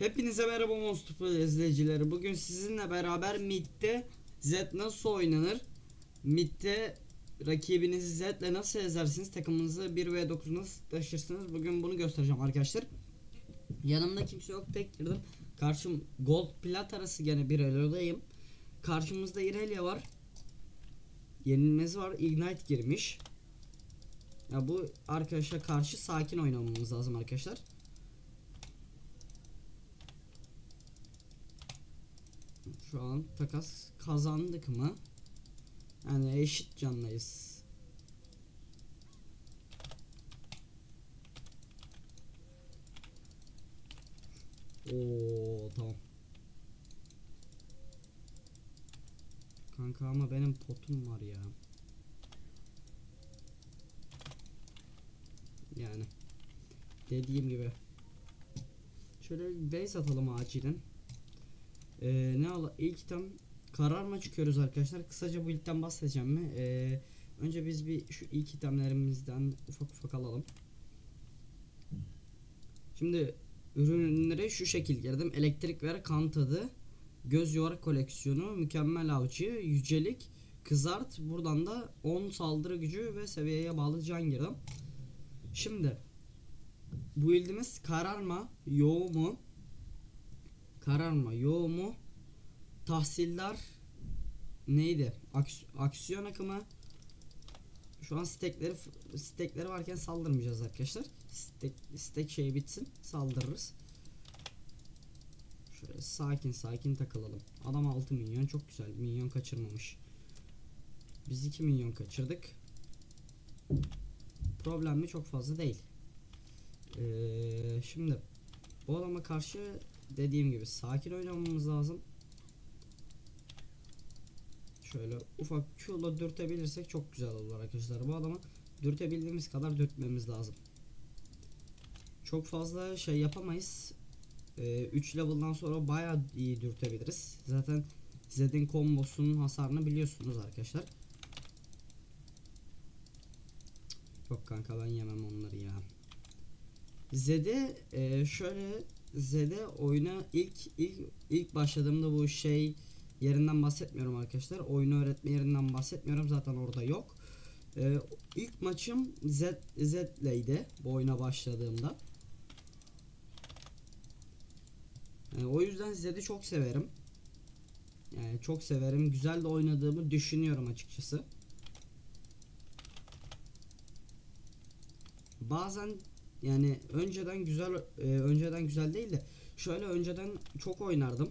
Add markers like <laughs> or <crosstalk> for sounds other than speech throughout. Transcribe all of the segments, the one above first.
Hepinize merhaba Monster izleyicileri. Bugün sizinle beraber Mid'de Z nasıl oynanır? Mid'de rakibinizi Z ile nasıl ezersiniz? Takımınızı 1v9 nasıl taşırsınız? Bugün bunu göstereceğim arkadaşlar. Yanımda kimse yok tek girdim. Karşım Gold Plat arası gene bir elodayım. Karşımızda Irelia var. Yenilmezi var. Ignite girmiş. Ya bu arkadaşa karşı sakin oynamamız lazım arkadaşlar. Şu an takas kazandık mı? Yani eşit canlıyız. Oo tamam. Kanka ama benim potum var ya. Yani dediğim gibi. Şöyle bir base atalım acilen. Ee, ne al ilk item kararma çıkıyoruz arkadaşlar. Kısaca bu ilkten bahsedeceğim mi? Ee, önce biz bir şu ilk itemlerimizden ufak ufak alalım. Şimdi ürünlere şu şekil girdim. Elektrik ver kan tadı, göz yuvar koleksiyonu, mükemmel avcı, yücelik, kızart. Buradan da 10 saldırı gücü ve seviyeye bağlı can girdim. Şimdi bu ildimiz kararma, yoğu mu? Kararma, yoğu mu? Tahsiller neydi? Aks- aksiyon akımı. Şu an stekleri stekleri varken saldırmayacağız arkadaşlar. Stek, stek şey bitsin saldırırız. Şöyle sakin sakin takılalım. Adam 6 milyon çok güzel. Milyon kaçırmamış. Biz 2 milyon kaçırdık. Problem mi çok fazla değil. Ee, şimdi bu adama karşı dediğim gibi sakin oynamamız lazım. Şöyle ufak Q'la dürtebilirsek çok güzel olur arkadaşlar. Bu adamı dürtebildiğimiz kadar dürtmemiz lazım. Çok fazla şey yapamayız. 3 level'dan sonra bayağı iyi dürtebiliriz. Zaten Zed'in kombosunun hasarını biliyorsunuz arkadaşlar. Yok kanka ben yemem onları ya. Zed'e e, şöyle Zed'e oyuna ilk ilk ilk başladığımda bu şey yerinden bahsetmiyorum arkadaşlar. Oyunu öğretme yerinden bahsetmiyorum. Zaten orada yok. E, ilk maçım Z Z'leydi bu oyuna başladığımda. Yani o yüzden Zed'i çok severim. Yani çok severim. Güzel de oynadığımı düşünüyorum açıkçası. Bazen yani önceden güzel e, önceden güzel değil de şöyle önceden çok oynardım.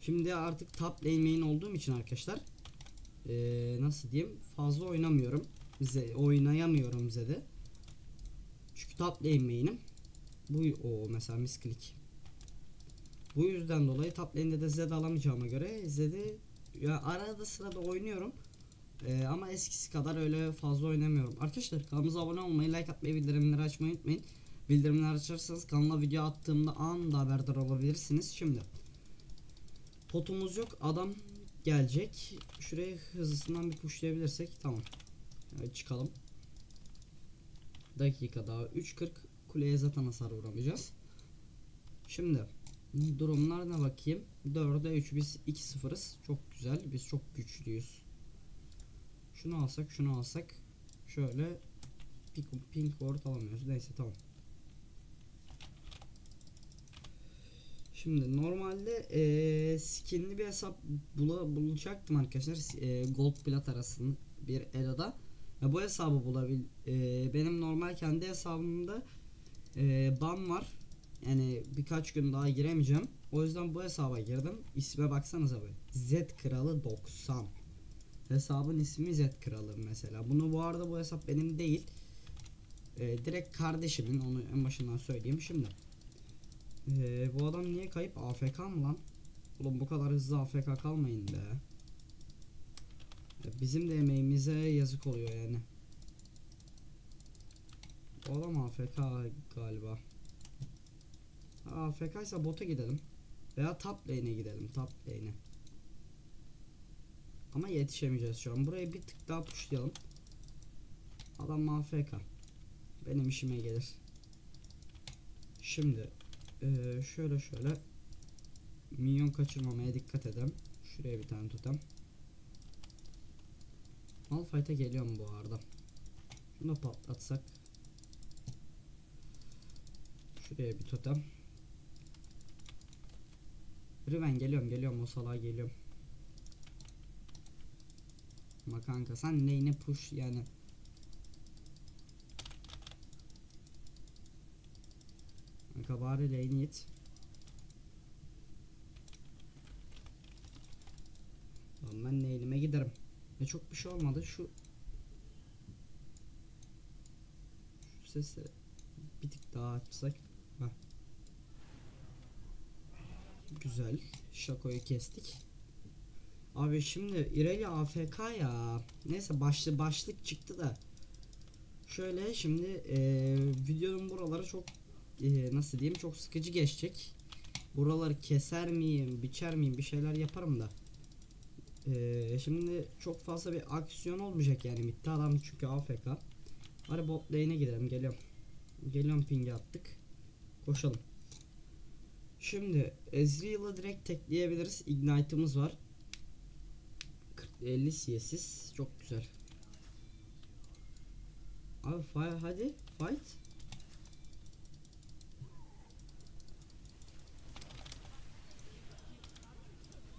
Şimdi artık top lane olduğum için arkadaşlar e, nasıl diyeyim fazla oynamıyorum. Bize oynayamıyorum bize de. Çünkü top lane. Bu o mesela misklik. Bu yüzden dolayı top lane'de de Zed alamayacağıma göre Zed'i ya arada sırada oynuyorum. Ee, ama eskisi kadar öyle fazla oynamıyorum. Arkadaşlar kanalımıza abone olmayı, like atmayı, bildirimleri açmayı unutmayın. Bildirimleri açarsanız kanala video attığımda anında haberdar olabilirsiniz. Şimdi potumuz yok. Adam gelecek. Şuraya hızlısından bir pushlayabilirsek tamam. Evet, çıkalım. Dakika daha 3.40 kuleye zaten hasar vuramayacağız. Şimdi durumlar ne bakayım? 4'e 3 biz 2-0'ız. Çok güzel. Biz çok güçlüyüz. Şunu alsak şunu alsak şöyle pink, pink ward alamıyoruz. Neyse tamam. Şimdi normalde e, skinli bir hesap bula, bulacaktım arkadaşlar. E, gold plat arasında bir eloda. Ve bu hesabı bulabil e, benim normal kendi hesabımda e, ban var. Yani birkaç gün daha giremeyeceğim. O yüzden bu hesaba girdim. İsme baksanıza abi. Z kralı 90. Hesabın ismi Z kralı mesela. Bunu bu arada bu hesap benim değil. Ee, direkt kardeşimin onu en başından söyleyeyim şimdi. Ee, bu adam niye kayıp AFK mı lan? Oğlum bu kadar hızlı AFK kalmayın be. Bizim de emeğimize yazık oluyor yani. Bu adam AFK galiba. AFK ise bota gidelim. Veya top lane'e gidelim. Top lane'e. Ama yetişemeyeceğiz şu an. Buraya bir tık daha pushlayalım. Adam AFK. Benim işime gelir. Şimdi Ee, şöyle şöyle minyon kaçırmamaya dikkat edelim. Şuraya bir tane totem. Malphite'e geliyorum bu arada. Şunu patlatsak. Şuraya bir totem. Riven geliyorum geliyorum o salağa geliyorum. Ama kanka sen lane'e push yani. Kanka bari lane'i it. Ben lane'ime giderim. Ne çok bir şey olmadı şu şu sesi bir tık daha açsak. Heh. Güzel. Şakoyu kestik. Abi şimdi İrelia AFK ya. Neyse başlı başlık çıktı da. Şöyle şimdi eee videonun buraları çok eee, nasıl diyeyim çok sıkıcı geçecek. Buraları keser miyim, biçer miyim bir şeyler yaparım da. Eee, şimdi çok fazla bir aksiyon olmayacak yani midde adam çünkü AFK. Hadi bot lane'e gidelim geliyorum. Geliyorum ping'e attık. Koşalım. Şimdi Ezreal'ı direkt tekleyebiliriz. Ignite'ımız var. 50 CS'siz. Çok güzel. Abi fire hadi fight.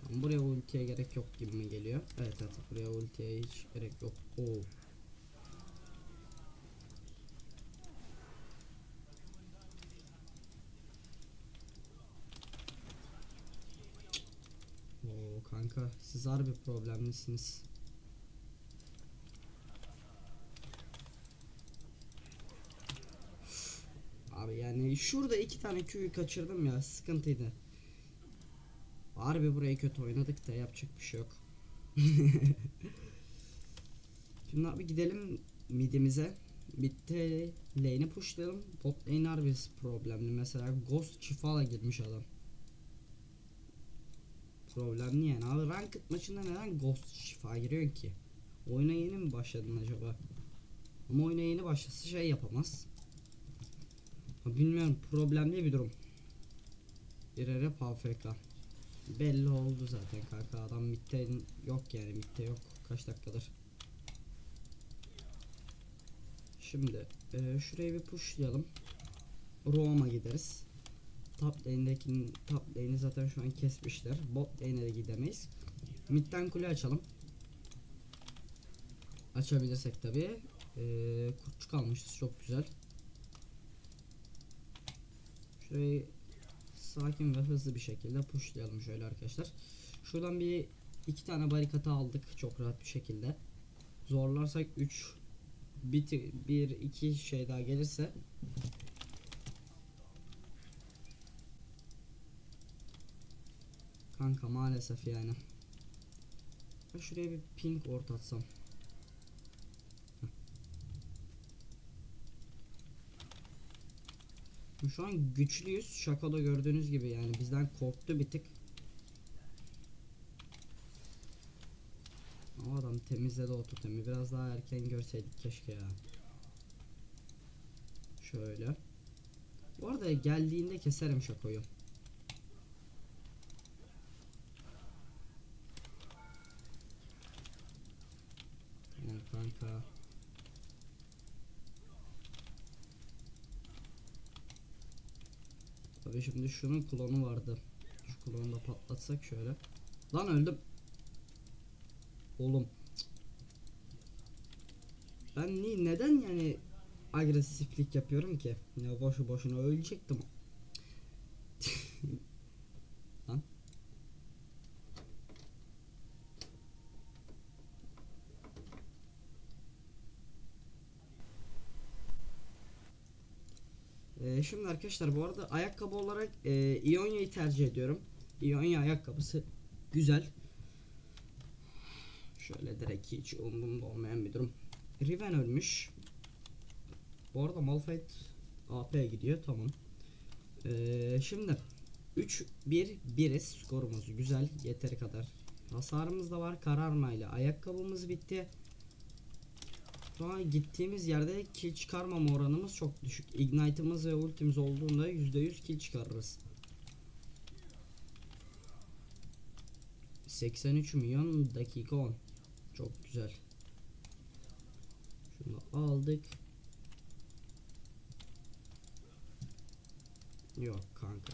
Buraya ultiye gerek yok gibi mi geliyor? Evet evet buraya ultiye hiç gerek yok. Oo. Oo kanka siz harbi problemlisiniz. Abi yani şurada iki tane Q'yu kaçırdım ya sıkıntıydı. Harbi burayı kötü oynadık da yapacak bir şey yok. <laughs> Şimdi abi gidelim midimize. Mid'de lane'i pushlayalım. Bot lane harbi problemli. Mesela Ghost şifala girmiş adam. Problemli yani. Abi ranked maçında neden Ghost şifa giriyor ki? Oyuna yeni mi başladın acaba? Ama oyuna yeni başlasa şey yapamaz. Ha, bilmiyorum problemli bir durum. Bir rep AFK. Belli oldu zaten kanka adam mitte yok yani mitte yok kaç dakikadır. Şimdi e, şurayı bir pushlayalım. Roam'a gideriz. Top lane'dekinin top lane'i zaten şu an kesmişler. Bot lane'e de gidemeyiz. Mid'den kule açalım. Açabilirsek tabi. E, kurtçuk almışız çok güzel. Şurayı sakin ve hızlı bir şekilde pushlayalım şöyle arkadaşlar. Şuradan bir iki tane barikatı aldık çok rahat bir şekilde. Zorlarsak 3 bir, bir iki şey daha gelirse Kanka maalesef yani. Şuraya bir pink ort atsam. Şu an güçlüyüz. Şakada gördüğünüz gibi yani bizden korktu bir tık. O adam temizledi o totemi. Biraz daha erken görseydik keşke ya. Şöyle. Bu arada geldiğinde keserim şakoyu. Tamam kanka. Tabii şimdi şunun klonu vardı. Şu klonu da patlatsak şöyle. Lan öldüm. Oğlum. Ben ni neden yani agresiflik yapıyorum ki? Ya boşu boşuna ölecektim. Lan. Ee, şimdi arkadaşlar bu arada ayakkabı olarak e, Ionia'yı tercih ediyorum. Ionia ayakkabısı güzel. Şöyle direkt hiç umurumda olmayan bir durum. Riven ölmüş. Bu arada Malphite AP'ye gidiyor tamam. Ee, şimdi 3 1 1'iz skorumuz güzel yeteri kadar. Hasarımız da var kararmayla ayakkabımız bitti. Sonra gittiğimiz yerde kill çıkarmama oranımız çok düşük. Ignite'ımız ve ultimiz olduğunda %100 kill çıkarırız. 83 milyon dakika 10. Çok güzel. Şunu aldık. Yok kanka.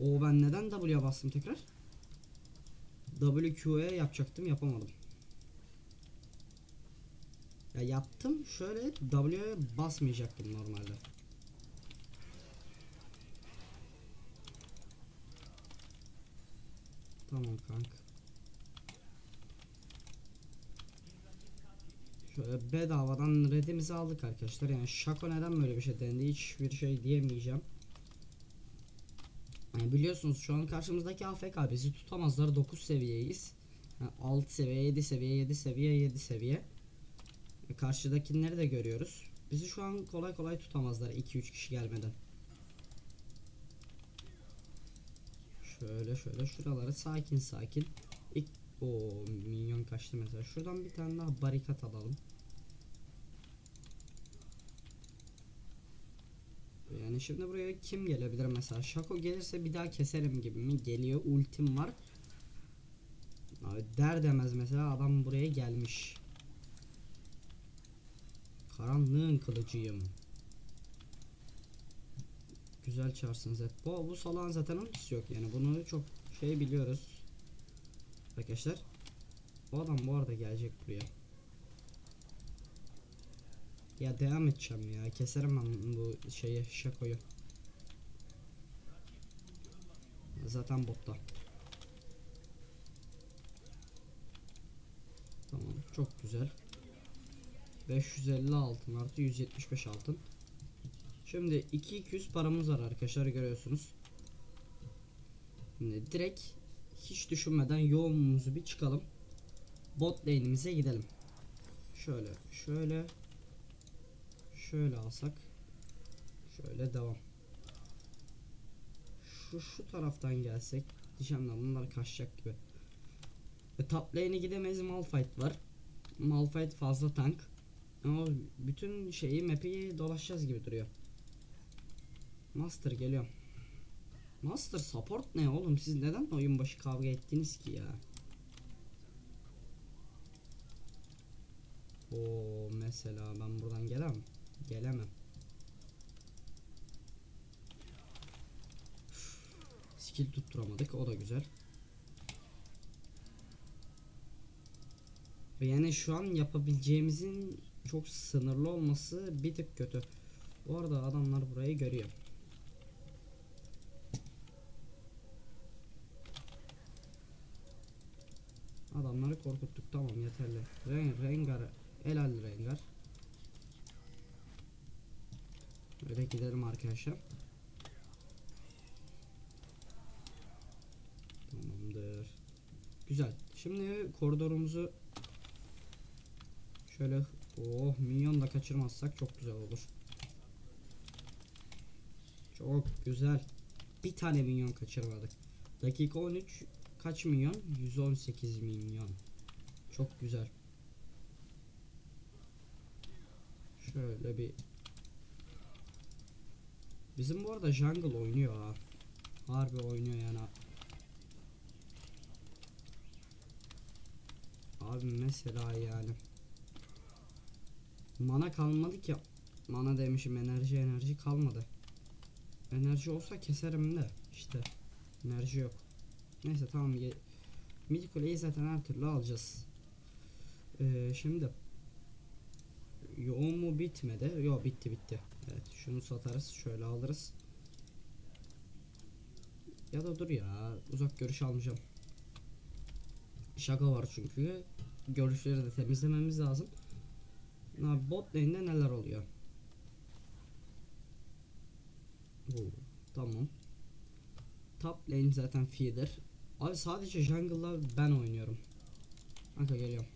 O ben neden W'ye bastım tekrar? WQ'ye yapacaktım yapamadım. Ya yaptım şöyle W'ye basmayacaktım normalde. Tamam kanka. Şöyle bedavadan redimizi aldık arkadaşlar. Yani Şako neden böyle bir şey dendi hiçbir şey diyemeyeceğim. Yani biliyorsunuz şu an karşımızdaki AFK bizi tutamazlar 9 seviyeyiz. Yani 6 seviye 7 seviye 7 seviye 7 seviye. E, Karşıdakileri de görüyoruz. Bizi şu an kolay kolay tutamazlar 2-3 kişi gelmeden. Şöyle şöyle şuraları sakin sakin. İlk o minyon kaçtı mesela. Şuradan bir tane daha barikat alalım. Yani şimdi buraya kim gelebilir mesela? Şako gelirse bir daha keserim gibi mi? Geliyor ultim var. Abi der demez mesela adam buraya gelmiş. Karanlığın kılıcıyım. Güzel çağırsınız hep. Bu, bu salağın zaten ultisi yok yani bunu çok şey biliyoruz. Arkadaşlar. Bu adam bu arada gelecek buraya. Ya devam edeceğim ya. Keserim ben bu şeyi şakoyu. Zaten botta. Tamam çok güzel. 550 altın artı 175 altın. Şimdi 2200 paramız var arkadaşlar görüyorsunuz. Şimdi direkt hiç düşünmeden yoğunluğumuzu bir çıkalım. Bot lane'imize gidelim. Şöyle şöyle şöyle alsak şöyle devam. Şu şu taraftan gelsek diyeceğim bunlar kaçacak gibi. E, top lane'e gidemeyiz Malphite var. Malphite fazla tank. Ama bütün şeyi map'i dolaşacağız gibi duruyor. Master geliyor. Master support ne oğlum siz neden oyun başı kavga ettiniz ki ya? O mesela ben buradan gelemem. Gelemem. Skill tutturamadık o da güzel. Yani şu an yapabileceğimizin çok sınırlı olması bir tık kötü. Bu arada adamlar burayı görüyor. Adamları korkuttuk tamam yeterli. Ren Rengar helal Rengar. Böyle gidelim arkadaşlar. Tamamdır. Güzel. Şimdi koridorumuzu şöyle oh minyon da kaçırmazsak çok güzel olur. Çok güzel. Bir tane minyon kaçırmadık. Dakika 13 kaç milyon? 118 milyon. Çok güzel. Şöyle bir Bizim bu arada jungle oynuyor ha. Harbi oynuyor yani. Abi mesela yani. Mana kalmadı ki. Mana demişim enerji enerji kalmadı. Enerji olsa keserim de işte enerji yok. Neyse tamam mid kuleyi zaten her türlü alacağız. Ee, şimdi yoğun mu bitmedi? Yo bitti bitti. Evet şunu satarız şöyle alırız. Ya da dur ya uzak görüş almayacağım. Şaka var çünkü. Görüşleri de temizlememiz lazım. Bot lane'de neler oluyor? Oo, tamam. Top lane zaten feeder. Abi sadece jungle'la ben oynuyorum. Kanka geliyorum.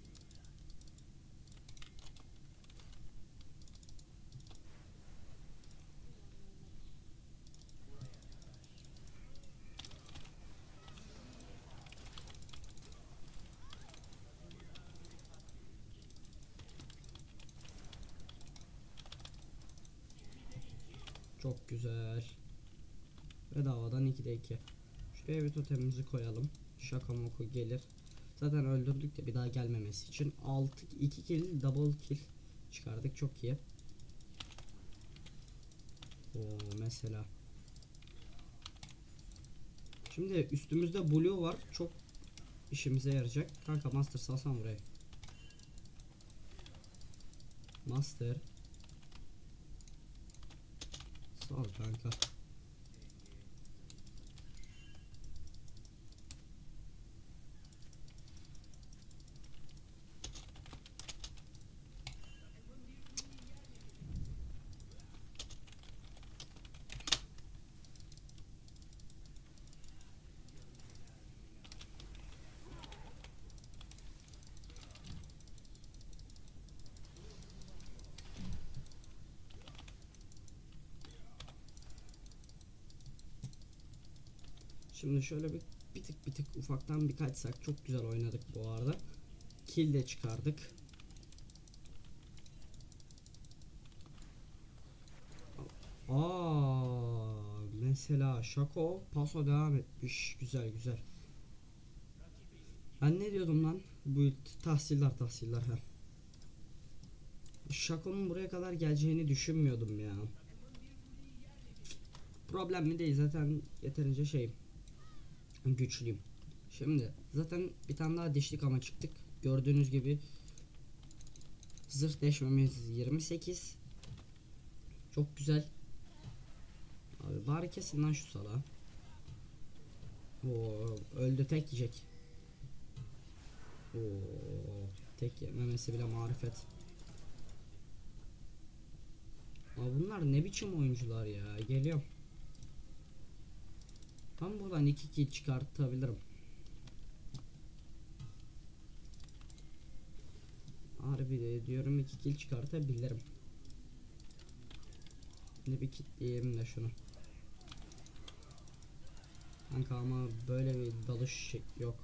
Çok güzel. 2'de 2. Şuraya bir totemimizi koyalım. Şaka moku gelir. Zaten öldürdük de bir daha gelmemesi için 6 2 kill double kill çıkardık çok iyi. O mesela. Şimdi üstümüzde blue var. Çok işimize yarayacak. Kanka master salsan buraya. Master. Sağ ol kanka. Şimdi şöyle bir bir tık bir tık ufaktan bir kaçsak çok güzel oynadık bu arada. Kill de çıkardık. Aa, mesela Şako paso devam etmiş. Güzel güzel. Ben ne diyordum lan? Bu tahsiller tahsiller ha. Şako'nun buraya kadar geleceğini düşünmüyordum ya. Problem mi değil zaten yeterince şeyim güçlüyüm. Şimdi zaten bir tane daha dişlik ama çıktık. Gördüğünüz gibi zırh deşmemiz 28. Çok güzel. Abi bari kesin lan şu sala. Oo öldü tek yiyecek. Oo tek yememesi bile marifet. Abi bunlar ne biçim oyuncular ya. Geliyorum. Ben buradan 2 kill çıkartabilirim. Harbi de diyorum 2 kill çıkartabilirim. Şimdi bir kitleyeyim de şunu. Kanka ama böyle bir dalış şey yok.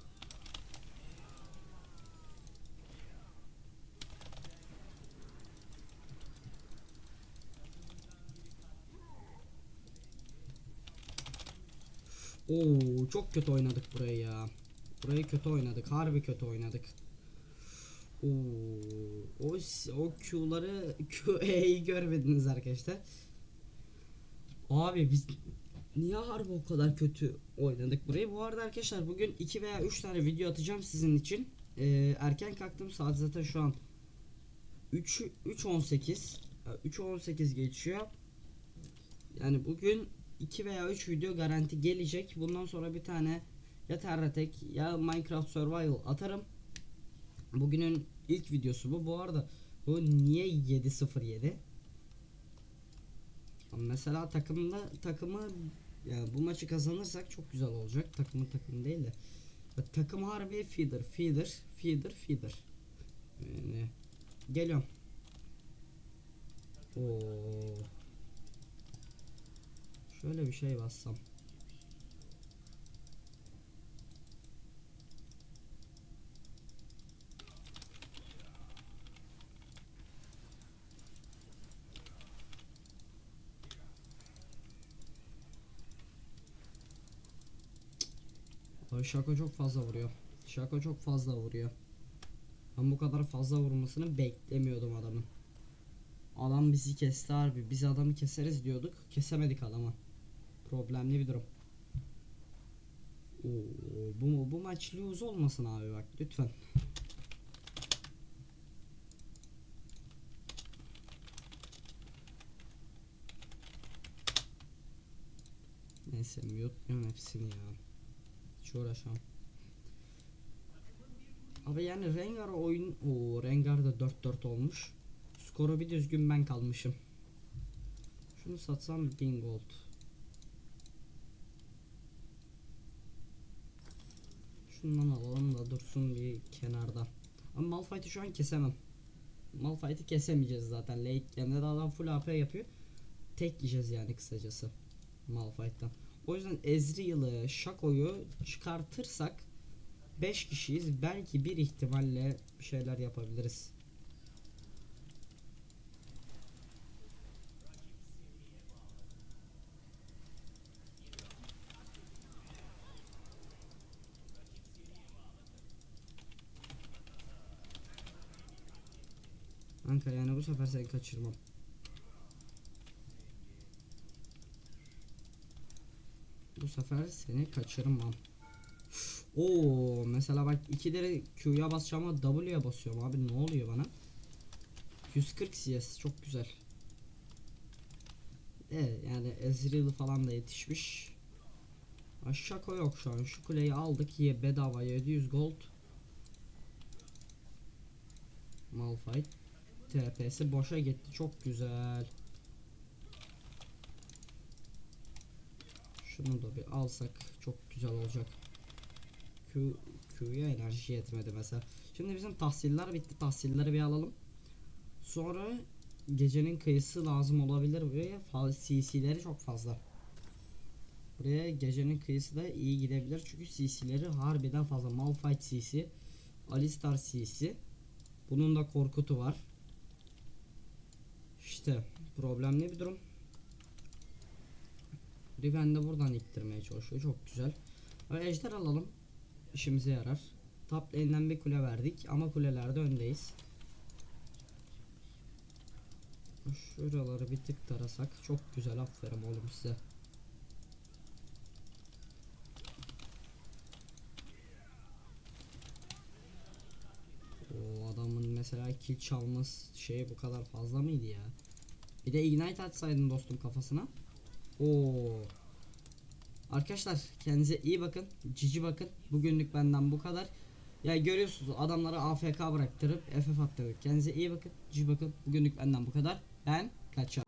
Oo çok kötü oynadık burayı ya. Burayı kötü oynadık. Harbi kötü oynadık. Oo o o Q'ları <laughs> QE'yi görmediniz arkadaşlar. Abi biz niye harbi o kadar kötü oynadık burayı? Bu arada arkadaşlar bugün 2 veya 3 tane video atacağım sizin için. Ee, erken kalktım saat zaten şu an 3 3.18 3.18 geçiyor. Yani bugün 2 veya 3 video garanti gelecek. Bundan sonra bir tane ya Terratek ya Minecraft Survival atarım. Bugünün ilk videosu bu. Bu arada bu niye 707? Mesela takımda takımı yani bu maçı kazanırsak çok güzel olacak. Takımı takım değil de. Takım harbi feeder, feeder, feeder, feeder. Yani geliyorum. Oo. Şöyle bir şey bassam. Abi Şako çok fazla vuruyor. Şako çok fazla vuruyor. Ben bu kadar fazla vurmasını beklemiyordum adamın. Adam bizi kesti harbi. Biz adamı keseriz diyorduk. Kesemedik adamı. Problemli bir durum. Oo, bu bu maç lose olmasın abi bak lütfen. Neyse mute'luyorum hepsini ya. Hiç uğraşamam. Abi yani Rengar oyun o Rengar da 4-4 olmuş. Skoru bir düzgün ben kalmışım. Şunu satsam 1000 gold. Şundan alalım da dursun bir kenarda. Ama Malphite'i şu an kesemem. Malphite'i kesemeyeceğiz zaten. Late game'de de adam full AP yapıyor. Tek yiyeceğiz yani kısacası. Malphite'dan. O yüzden Ezreal'ı, Shaco'yu çıkartırsak 5 kişiyiz. Belki bir ihtimalle bir şeyler yapabiliriz. Kanka yani bu sefer seni kaçırmam. Bu sefer seni kaçırmam. Oo mesela bak ikileri Q'ya basacağım ama W'ye basıyorum abi ne oluyor bana? 140 CS çok güzel. Evet yani Ezreal falan da yetişmiş. Aşağı yok şu an. Şu kuleyi aldık. Ye bedava 700 gold. Malphite. TP'si boşa gitti. Çok güzel. Şunu da bir alsak çok güzel olacak. Q Q'ya enerji yetmedi mesela. Şimdi bizim tahsiller bitti. Tahsilleri bir alalım. Sonra gecenin kıyısı lazım olabilir buraya. CC'leri çok fazla. Buraya gecenin kıyısı da iyi gidebilir çünkü CC'leri harbiden fazla. Malphite CC, Alistar CC. Bunun da Korkut'u var. İşte problemli bir durum. Riven de buradan ittirmeye çalışıyor. Çok güzel. Ve ejder alalım. İşimize yarar. Top lane'den bir kule verdik ama kulelerde öndeyiz. Şuraları bir tık tarasak çok güzel aferin oğlum size. O adamın mesela kill çalması şey bu kadar fazla mıydı ya? Bir de ignite atsaydın dostum kafasına. Oo. Arkadaşlar kendinize iyi bakın. Cici bakın. Bugünlük benden bu kadar. Ya görüyorsunuz adamları AFK bıraktırıp FF attırdık. Kendinize iyi bakın. Cici bakın. Bugünlük benden bu kadar. Ben kaçar.